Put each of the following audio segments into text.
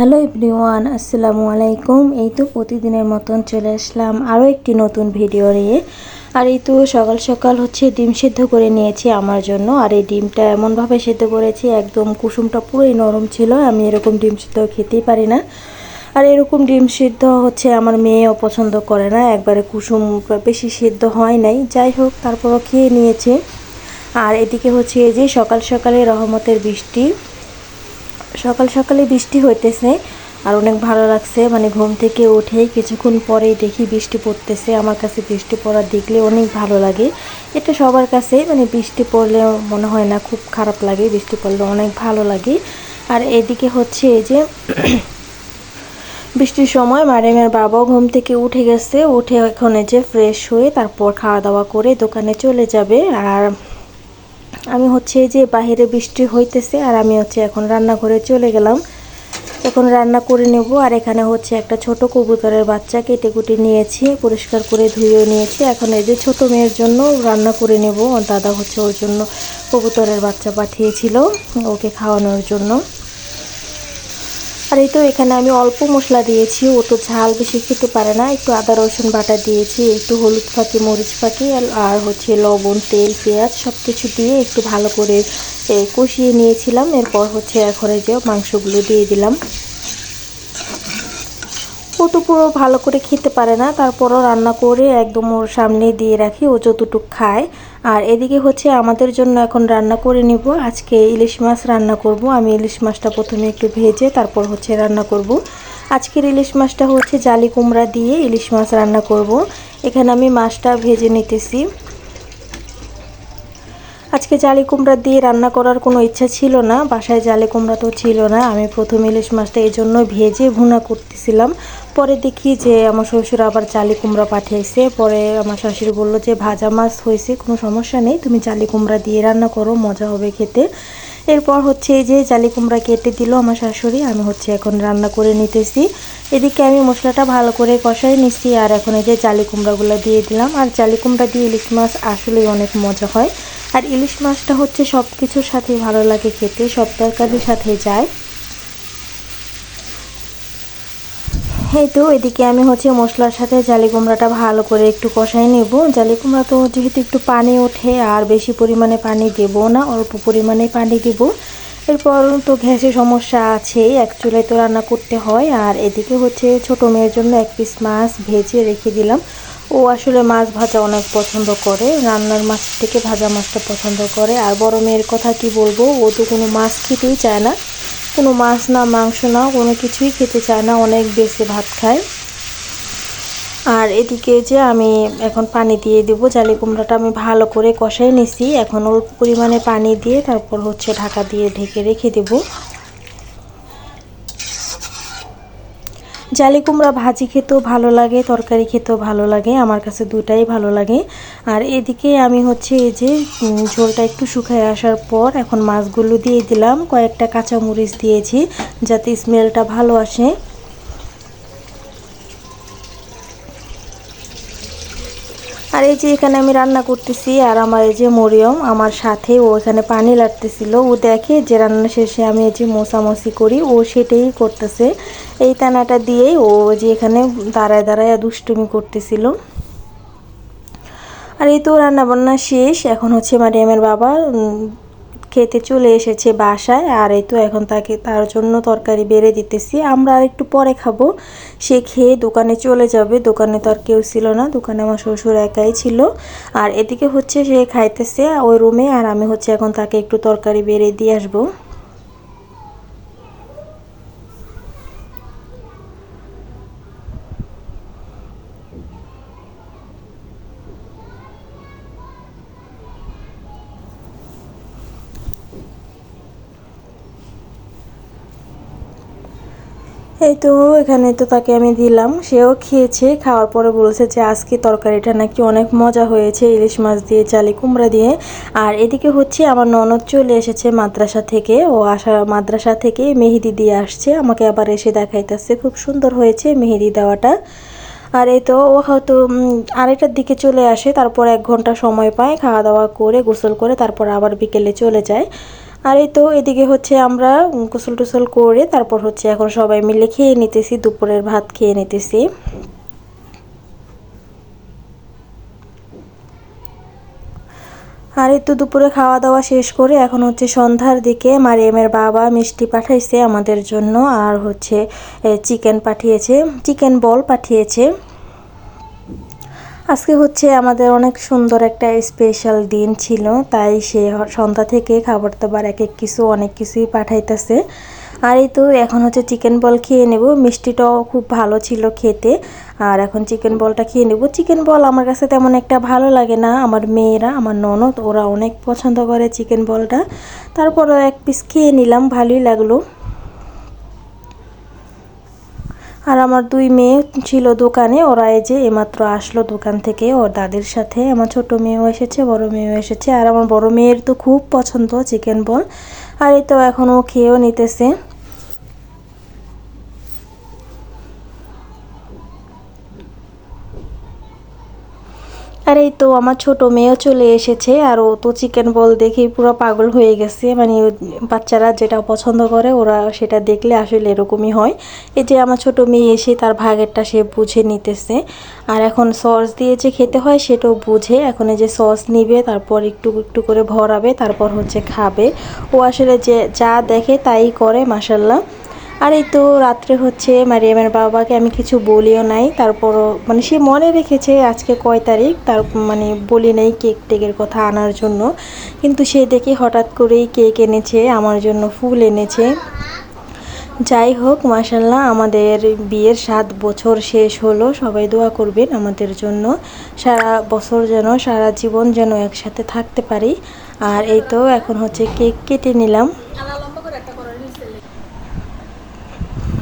Hello everyone, আসসালামু আলাইকুম। এই তো প্রতিদিনের মতন চলে আসলাম আরও একটি নতুন ভিডিও নিয়ে। আর এই তো সকাল সকাল হচ্ছে ডিম সেদ্ধ করে নিয়েছি আমার জন্য। আর এই ডিমটা এমনভাবে সেদ্ধ করেছি, একদম কুসুমটা পুরোই নরম ছিল, আমি এরকম ডিম সিদ্ধ খেতেই পারি না। আর এরকম ডিম সিদ্ধ হচ্ছে আমার মেয়েও পছন্দ করে না, একবারে কুসুম বেশি সিদ্ধ হয় নাই। যাই হোক, তারপরও খেয়ে নিয়েছে। আর এদিকে হচ্ছে এই যে সকাল সকালে রহমতের বৃষ্টি। সকাল সকালে বৃষ্টি হইতেছে আর অনেক ভালো লাগছে। মানে ঘুম থেকে উঠেই কিছুক্ষণ পরেই দেখি বৃষ্টি পড়তেছে। আমার কাছে বৃষ্টি পড়া দেখলে অনেক ভালো লাগে। এটা সবার কাছে মানে বৃষ্টি পড়লে মনে হয় না খুব খারাপ লাগে, বৃষ্টি পড়লে অনেক ভালো লাগে। আর এদিকে হচ্ছে এই যে বৃষ্টির সময় মারিয়ামের বাবাও ঘুম থেকে উঠে গেছে। উঠে এখন যে ফ্রেশ হয়ে তারপর খাওয়া দাওয়া করে দোকানে চলে যাবে। আর আমি হচ্ছে যে বাহিরে বৃষ্টি হইতেছে আর আমি হচ্ছে এখন রান্না করে চলে গেলাম। এখন রান্না করে নেব আর এখানে হচ্ছে একটা ছোট কবুতরের বাচ্চা কেটে কুটে নিয়েছি, পরিষ্কার করে ধুয়েও নিয়েছি। এখন এই যে ছোট মেয়ের জন্য রান্না করে নেব। দাদা হচ্ছে ওর জন্য কবুতরের বাচ্চা পাঠিয়েছিল ওকে খাওয়ানোর জন্য। আর এই তো এখানে আমি অল্প মশলা দিয়েছি, ও তো ঝাল বেশি খেতে পারে না। একটু আদা, রসুন বাটা দিয়েছি, একটু হলুদ ফাঁকি, মরিচ ফাঁকি, আর হচ্ছে লবণ, তেল, পেঁয়াজ সব কিছু দিয়ে একটু ভালো করে কষিয়ে নিয়েছিলাম। এরপর হচ্ছে এখন এই যে মাংসগুলো দিয়ে দিলাম। ও পুরো ভালো করে খেতে পারে না, তারপরও রান্না করে একদম ওর সামনে দিয়ে রাখি, ও যতটুক খায়। আর এদিকে হচ্ছে আমাদের জন্য এখন রান্না করে নিব, আজকে ইলিশ মাছ রান্না করব, আমি ইলিশ মাছটা প্রথমে একটু ভেজে তারপর হচ্ছে রান্না করব। আজকের ইলিশ মাছটা হচ্ছে জালি কুমড়া দিয়ে ইলিশ মাছ রান্না করব, এখানে আমি মাছটা ভেজে নিতেছি। আজকে জালি কুমড়া দিয়ে রান্না করার কোনো ইচ্ছা ছিল না, বাসায় জালি কুমড়া তো ছিল না। আমি প্রথম ইলিশ মাছটা এই জন্য ভেজে ভুনা করতেছিলাম। পরে দেখি যে আমার শ্বশুর আবার জালি কুমড়া পাঠিয়েছে। পরে আমার শাশুড়ি বলল যে, ভাজা মাছ হয়েছে, কোনো সমস্যা নেই। তুমি জালি কুমড়া দিয়ে রান্না করো, মজা হবে খেতে। এরপর হচ্ছে এই যে জালি কুমড়া কেটে দিল আমার শাশুড়ি। আমি হচ্ছে এখন রান্না করে নিতেছি। এদিকে আমি মশলাটা ভালো করে কষাই নিচ্ছি আর এখন এই যে জালি কুমড়াগুলো দিয়ে দিলাম। আর জালি কুমড়া দিয়ে ইলিশ মাছ আসলেই অনেক মজা হয়। আর ইলিশ মাছটা হচ্ছে সব কিছুর সাথে ভালো লাগে খেতে, সব তরকারির সাথে যায়। এই তো, এদিকে আমি হচ্ছে মশলার সাথে জালি কুমড়াটা ভালো করে একটু কষাই নেব। জালি কুমড়া তো যেহেতু একটু পানি ওঠে, আর বেশি পরিমাণে পানি দেব না, অল্প পরিমাণে পানি দেব। এরপর তো গ্যাসের সমস্যা আছে, এক তো রান্না করতে হয়। আর এদিকে হচ্ছে ছোট মেয়ের জন্য এক পিস মাছ ভেজে রেখে দিলাম। ও আসলে মাছ ভাজা অনেক পছন্দ করে, রান্নার মাছ থেকে ভাজা মাছটা পছন্দ করে। আর বড় মেয়ের কথা কি বলব, ও তো কোনো মাছ খেতেই চায় না। কোনো মাছ না, মাংস না, কোনো কিছুই খেতে চায় না, অনেক বেশি ভাত খায়। আর এদিকে যে আমি এখন পানি দিয়ে দেবো, জালি কুমড়াটা আমি ভালো করে কষাই নিছি। এখন অল্প পরিমাণে পানি দিয়ে তারপর হচ্ছে ঢাকা দিয়ে ঢেকে রেখে দেবো। জালি কুমড়া ভাজি খেতেও ভালো লাগে, তরকারি খেতেও ভালো লাগে, আমার কাছে দুটাই ভালো লাগে। আর এদিকে আমি হচ্ছে এই যে ঝোলটা একটু শুকায় আসার পর এখন মাছগুলো দিয়ে দিলাম, কয়েকটা কাঁচামরিচ দিয়েছি যাতে স্মেলটা ভালো আসে। আর এই যে এখানে আমি রান্না করতেছি আর আমার এই যে মরিয়ম, আমার সাথে ও এখানে পানি লাগতেছিল ও দেখে যে রান্না শেষে আমি এই যে মোসামসি করি, ও সেটাই করতেছে। এই তানাটা দিয়েই ও যে এখানে দাঁড়ায় দাঁড়ায় দুষ্টুমি করতেছিল। আর এই তো রান্নাবান্না শেষ। এখন হচ্ছে মারিয়ামের বাবা খেতে চলে এসেছে বাসায়। আর এই তো এখন তাকে তার জন্য তরকারি বেড়ে দিতেছি। আমরা আর একটু পরে খাব। সে খেয়ে দোকানে চলে যাবে। দোকানে তো আর কেউ ছিল না। দোকানে আমার শ্বশুর একাই ছিল। আর এদিকে হচ্ছে সে খাইতেছে ওই রুমে। আর আমি হচ্ছে এখন তাকে একটু তরকারি বেড়ে দিয়ে আসব। এই তো, এখানে তো তাকে আমি দিলাম। সেও খেয়েছে, খাওয়ার পরে বলেছে যে আজকে তরকারিটা নাকি অনেক মজা হয়েছে, ইলিশ মাছ দিয়ে চালি কুমড়া দিয়ে। আর এদিকে হচ্ছে আমার ননদ চলে এসেছে মাদ্রাসা থেকে। ও আসা, মাদ্রাসা থেকে মেহেদি দিয়ে আসছে। আমাকে আবার এসে দেখাইতেছে। খুব সুন্দর হয়েছে মেহেদি দেওয়াটা। আর এই তো, ও হয়তো আড়াইটার দিকে চলে আসে। তারপর এক ঘণ্টা সময় পায়। খাওয়া দাওয়া করে, গোসল করে, তারপর আবার বিকেলে চলে যায়। আর এই তো এদিকে হচ্ছে আমরা গোসল টোসল করে তারপর হচ্ছে এখন সবাই মিলে খেয়ে নিতেছি, দুপুরের ভাত খেয়ে নিতেছি। আর তো দুপুরে খাওয়া দাওয়া শেষ করে এখন হচ্ছে সন্ধ্যার দিকে মারিয়ামের বাবা মিষ্টি পাঠাইছে আমাদের জন্য, আর হচ্ছে চিকেন পাঠিয়েছে, চিকেন বল পাঠিয়েছে। আজকে হচ্ছে আমাদের অনেক সুন্দর একটা স্পেশাল দিন ছিল, তাই সে সন্ধ্যা থেকে খাবার দাবার এক এক কিছু, অনেক কিছুই পাঠাইতেছে। আর এই তো এখন হচ্ছে চিকেন বল খেয়ে নেব, মিষ্টিটাও খুব ভালো ছিল খেতে। আর এখন চিকেন বলটা খেয়ে নেব। চিকেন বল আমার কাছে তেমন একটা ভালো লাগে না, আমার মেয়েরা, আমার ননদ, ওরা অনেক পছন্দ করে চিকেন বলটা তারপরও এক পিস খেয়ে নিলাম, ভালোই লাগল। আর আমার দুই মেয়ে ছিল দোকানে, ওরা এই যে এমাত্র আসলো দোকান থেকে, ওর দাদির সাথে। আমার ছোট মেয়েও এসেছে, বড় মেয়েও এসেছে, আর আমার বড় মেয়ের তো খুব পছন্দ চিকেন বল আর এই তো এখন ও খেয়েও নিতেছে। আর এই তো আমার ছোট মেয়েও চলে এসেছে, আর ও তো চিকেন বল দেখে পুরো পাগল হয়ে গেছে। মানে বাচ্চারা যেটা পছন্দ করে ওরা সেটা দেখলে আসলে এরকমই হয়। এই যে আমার ছোট মেয়ে এসে তার ভাগেরটা সে বুঝে নিতেছে। আর এখন সস দিয়ে যে খেতে হয় সেটাও বুঝে, এখন এই যে সস নিবে, তারপর একটু একটু করে ভরাবে, তারপর হচ্ছে খাবে। ও আসলে যে যা দেখে তাই করে মাসাল্লাহ আর এই তো রাত্রে হচ্ছে মারিয়ামের বাবাকে আমি কিছু বলিও নাই, তারপরও মানে সে মনে রেখেছে আজকে কয় তারিখ, তার মানে বলি নাই কেক টেকের কথা আনার জন্য। কিন্তু সে দেখে হঠাৎ করেই কেক এনেছে, আমার জন্য ফুল এনেছে। যাই হোক মাসাল্লাহ আমাদের বিয়ের সাত বছর শেষ হলো, সবাই দোয়া করবেন আমাদের জন্য। সারা বছর যেন, সারা জীবন যেন একসাথে থাকতে পারি। আর এই তো এখন হচ্ছে কেক কেটে নিলাম।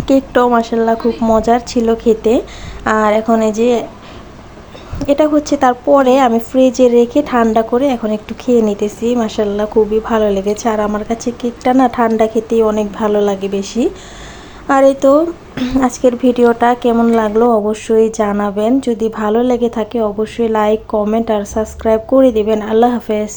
কেকটাও মাসাল্লাহ খুব মজার ছিল খেতে। আর এখন এই যে এটা হচ্ছে তারপরে আমি ফ্রিজে রেখে ঠান্ডা করে এখন একটু খেয়ে নিতেছি। মাসাল্লাহ খুবই ভালো লেগেছে। আর আমার কাছে কেকটা না ঠান্ডা খেতেই অনেক ভালো লাগে বেশি। আর এই তো আজকের ভিডিওটা কেমন লাগল অবশ্যই জানাবেন। যদি ভালো লেগে থাকে অবশ্যই লাইক কমেন্ট আর সাবস্ক্রাইব করে দিবেন। আল্লাহ হাফেজ।